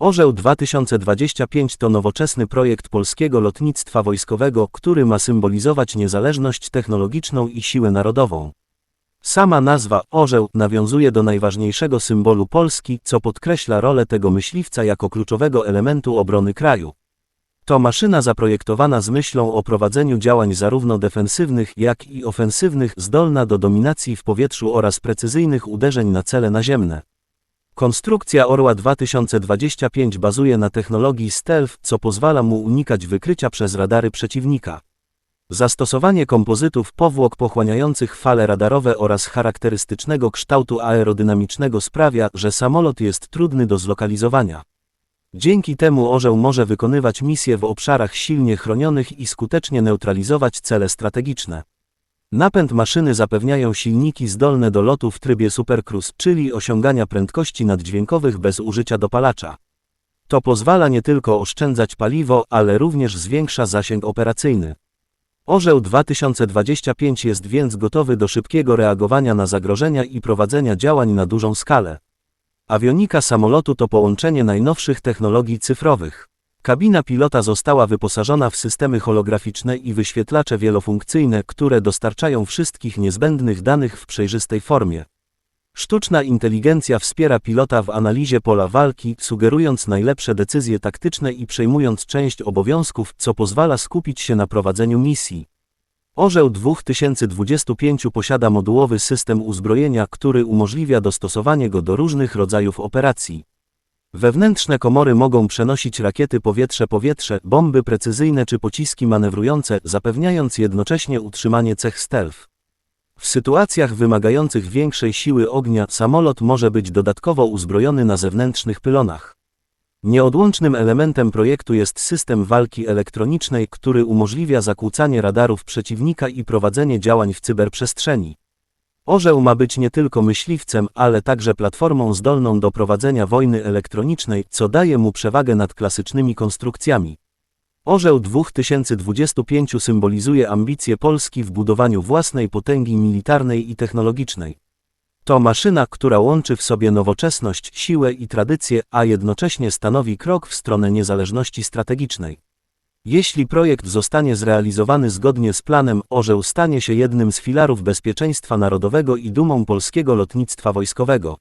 Orzeł 2025 to nowoczesny projekt polskiego lotnictwa wojskowego, który ma symbolizować niezależność technologiczną i siłę narodową. Sama nazwa orzeł nawiązuje do najważniejszego symbolu Polski, co podkreśla rolę tego myśliwca jako kluczowego elementu obrony kraju. To maszyna zaprojektowana z myślą o prowadzeniu działań zarówno defensywnych, jak i ofensywnych, zdolna do dominacji w powietrzu oraz precyzyjnych uderzeń na cele naziemne. Konstrukcja Orła 2025 bazuje na technologii stealth, co pozwala mu unikać wykrycia przez radary przeciwnika. Zastosowanie kompozytów powłok pochłaniających fale radarowe oraz charakterystycznego kształtu aerodynamicznego sprawia, że samolot jest trudny do zlokalizowania. Dzięki temu orzeł może wykonywać misje w obszarach silnie chronionych i skutecznie neutralizować cele strategiczne. Napęd maszyny zapewniają silniki zdolne do lotu w trybie supercruise, czyli osiągania prędkości naddźwiękowych bez użycia dopalacza. To pozwala nie tylko oszczędzać paliwo, ale również zwiększa zasięg operacyjny. Orzeł 2025 jest więc gotowy do szybkiego reagowania na zagrożenia i prowadzenia działań na dużą skalę. Awionika samolotu to połączenie najnowszych technologii cyfrowych. Kabina pilota została wyposażona w systemy holograficzne i wyświetlacze wielofunkcyjne, które dostarczają wszystkich niezbędnych danych w przejrzystej formie. Sztuczna inteligencja wspiera pilota w analizie pola walki, sugerując najlepsze decyzje taktyczne i przejmując część obowiązków, co pozwala skupić się na prowadzeniu misji. Orzeł 2025 posiada modułowy system uzbrojenia, który umożliwia dostosowanie go do różnych rodzajów operacji. Wewnętrzne komory mogą przenosić rakiety powietrze-powietrze, bomby precyzyjne czy pociski manewrujące, zapewniając jednocześnie utrzymanie cech stealth. W sytuacjach wymagających większej siły ognia samolot może być dodatkowo uzbrojony na zewnętrznych pylonach. Nieodłącznym elementem projektu jest system walki elektronicznej, który umożliwia zakłócanie radarów przeciwnika i prowadzenie działań w cyberprzestrzeni. Orzeł ma być nie tylko myśliwcem, ale także platformą zdolną do prowadzenia wojny elektronicznej, co daje mu przewagę nad klasycznymi konstrukcjami. Orzeł 2025 symbolizuje ambicje Polski w budowaniu własnej potęgi militarnej i technologicznej. To maszyna, która łączy w sobie nowoczesność, siłę i tradycję, a jednocześnie stanowi krok w stronę niezależności strategicznej. Jeśli projekt zostanie zrealizowany zgodnie z planem, Orzeł stanie się jednym z filarów bezpieczeństwa narodowego i dumą polskiego lotnictwa wojskowego.